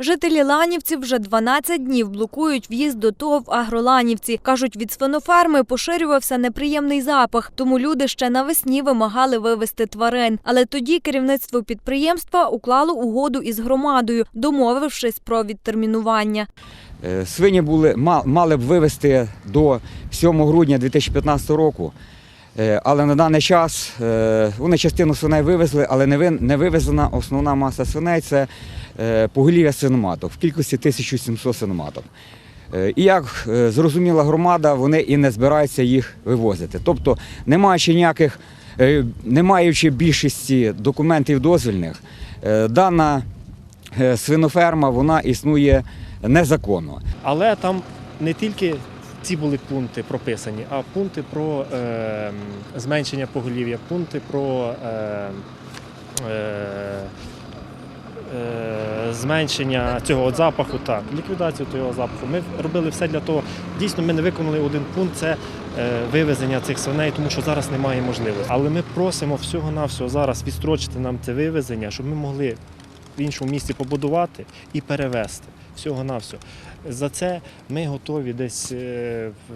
Жителі Ланівців вже 12 днів блокують в'їзд до ТОВ Агроланівці. Кажуть, від свиноферми поширювався неприємний запах, тому люди ще навесні вимагали вивезти тварин. Але тоді керівництво підприємства уклало угоду із громадою, домовившись про відтермінування. Е, Свині були, ма- мали б вивезти до 7 грудня 2015 року. Е, Але на даний час е, вони частину свиней вивезли, але не вивезена основна маса свиней це е, поголів'я свиноматок в кількості 1700 свиноматок. Е, І як зрозуміла громада, вони і не збираються їх вивозити. Тобто, не маючи ніяких, не маючи більшості документів дозвільних, дана свиноферма вона існує незаконно. Але там не тільки ці були пункти прописані, а пункти про е, зменшення поголів'я, пункти про е, е, е, зменшення цього от запаху, так, ліквідацію цього запаху. Ми робили все для того. Дійсно, ми не виконали один пункт це е, вивезення цих свиней, тому що зараз немає можливості. Але ми просимо всього-навсього зараз відстрочити нам це вивезення, щоб ми могли в іншому місці побудувати і перевезти. Всього-навсього. За це ми готові десь е, в,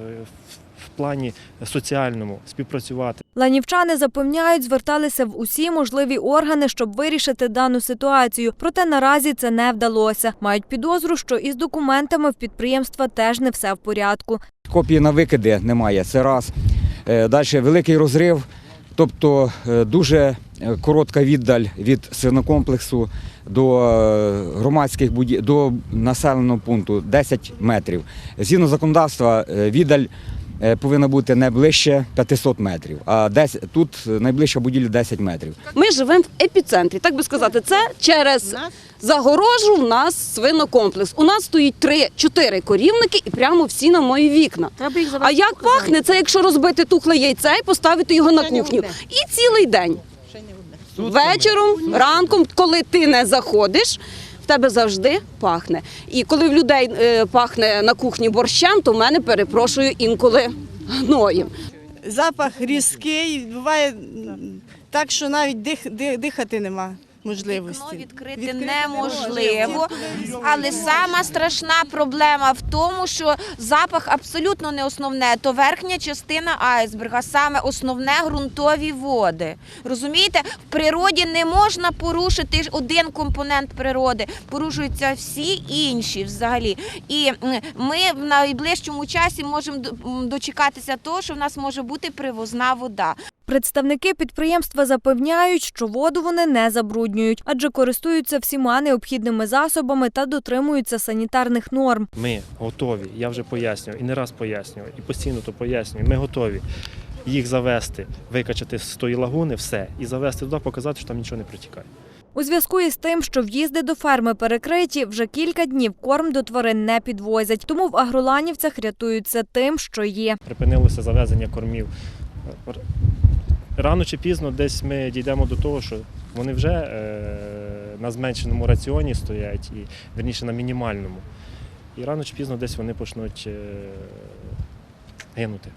в плані соціальному співпрацювати. Ланівчани запевняють, зверталися в усі можливі органи, щоб вирішити дану ситуацію. Проте наразі це не вдалося. Мають підозру, що із документами в підприємства теж не все в порядку. Копії на викиди немає, це раз. Далі великий розрив, тобто е, дуже е, коротка віддаль від свинокомплексу до е, громадських будів... до населеного пункту 10 метрів. Згідно законодавства, віддаль повинна бути не ближче 500 метрів, а десь тут найближча будівля 10 метрів. Ми живемо в епіцентрі, так би сказати, це через загорожу в нас свинокомплекс. У нас стоїть три-чотири корівники і прямо всі на мої вікна. А як пахне, це якщо розбити тухле яйце і поставити його на кухню. І цілий день. Вечором, ранком, коли ти не заходиш, в тебе завжди пахне. І коли в людей е, пахне на кухні борщем, то в мене перепрошую інколи гноєм. Запах різкий, буває так, що навіть дих, ди- дихати нема можливості. Вікно відкрити Відкрити неможливо, але сама страшна проблема в тому, що запах абсолютно не основне, то верхня частина айсберга, саме основне ґрунтові води. Розумієте, в природі не можна порушити один компонент природи, порушуються всі інші взагалі. І ми в найближчому часі можемо дочекатися того, що в нас може бути привозна вода. Представники підприємства запевняють, що воду вони не забруднюють, адже користуються всіма необхідними засобами та дотримуються санітарних норм. Ми готові, я вже пояснював і не раз пояснював, і постійно то пояснюю. Ми готові їх завести, викачати з тої лагуни, все, і завести туди, показати, що там нічого не протікає. У зв'язку із тим, що в'їзди до ферми перекриті, вже кілька днів корм до тварин не підвозять. Тому в агроланівцях рятуються тим, що є. Припинилося завезення кормів. Рано чи пізно десь ми дійдемо до того, що вони вже е, на зменшеному раціоні стоять, і верніше на мінімальному. І рано чи пізно десь вони почнуть е, гинути.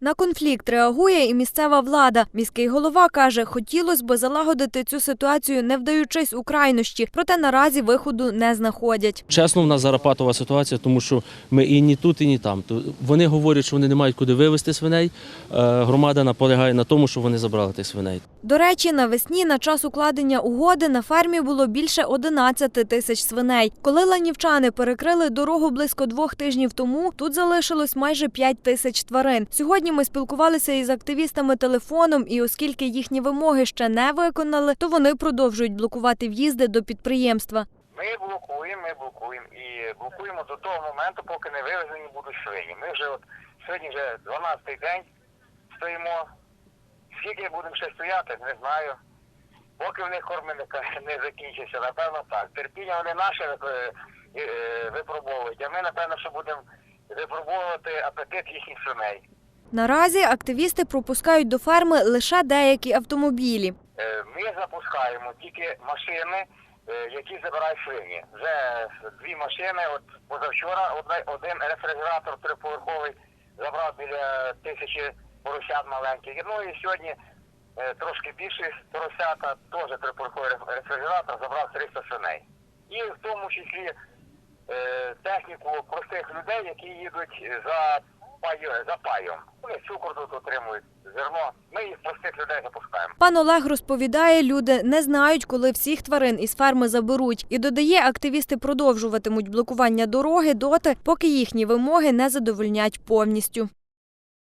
На конфлікт реагує і місцева влада. Міський голова каже, хотілося б залагодити цю ситуацію, не вдаючись у крайнощі, проте наразі виходу не знаходять. Чесно, в нас зараз патова ситуація, тому що ми і ні тут, і ні там. Вони говорять, що вони не мають куди вивезти свиней. Е, Громада наполягає на тому, що вони забрали тих свиней. До речі, навесні на час укладення угоди на фермі було більше 11 тисяч свиней. Коли ланівчани перекрили дорогу близько двох тижнів тому, тут залишилось майже 5 тисяч тварин. Сьогодні ми спілкувалися із активістами телефоном, і оскільки їхні вимоги ще не виконали, то вони продовжують блокувати в'їзди до підприємства. Ми блокуємо, ми блокуємо і блокуємо до того моменту, поки не вивезені будуть свині. Ми вже от сьогодні вже 12-й день стоїмо. Скільки будемо ще стояти, не знаю. Поки в них корми не, закінчаться, напевно так. Терпіння вони наше е, е, випробовують, а ми, напевно, що будемо випробовувати апетит їхніх свиней. Наразі активісти пропускають до ферми лише деякі автомобілі. Е, Ми запускаємо тільки машини, е, які забирають свині. Вже дві машини. От позавчора один рефрижератор триповерховий забрав біля тисячі поросят маленьких. Ну і сьогодні е, трошки більше поросята, теж триповерховий рефрижератор забрав 300 свиней. і в тому числі техніку простих людей, які їдуть за паю, за паєм. Вони цукор тут отримують, зерно. Ми їх простих людей запускаємо. Пан Олег розповідає, люди не знають, коли всіх тварин із ферми заберуть. І додає, активісти продовжуватимуть блокування дороги доти, поки їхні вимоги не задовольнять повністю.